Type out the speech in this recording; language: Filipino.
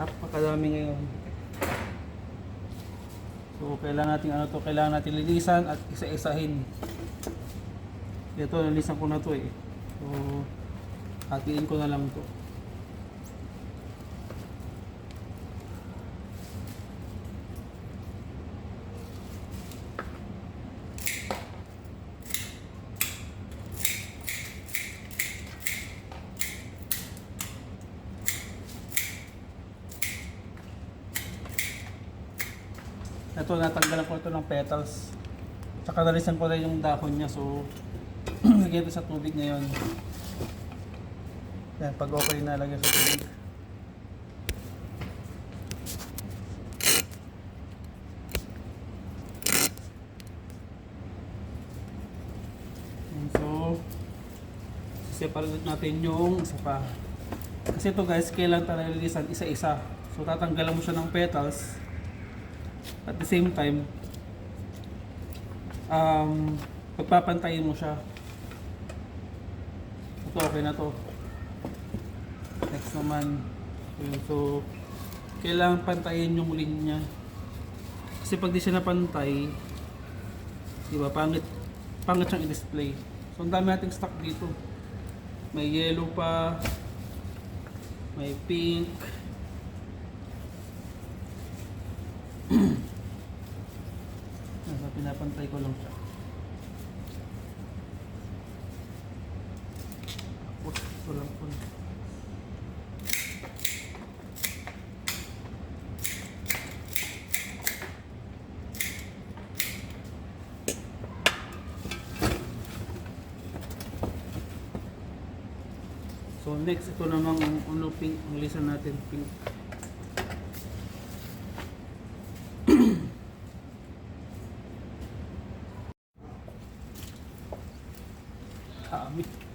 Napakadami ngayon. So, kailangan natin ano to, kailangan natin linisan at isa-isahin. Ito, nalisan ko na to eh. So, hatiin ko na lang to. Ito, natanggalan ko ito ng petals. Tsaka nalisan ko na yung dahon niya. So, lagyan ito sa tubig ngayon. Yan, pag okay na, lagyan sa tubig. So, separate natin yung isa pa. Kasi ito guys, kailan talaga lilisan isa-isa. So, tatanggalan mo siya ng petals. At the same time, um, pagpapantayin mo siya. Ito, okay na to. Next naman, so, kailangan pantayin yung linya. Kasi pag di siya napantay, di ba, pangit, pangit siyang i-display. So, ang dami nating stock dito. May yellow pa, may pink, pinapantay ko lang siya. Tapos, ito lang po. So next, ito namang ang uno pink, ang lisa natin pink. Dami.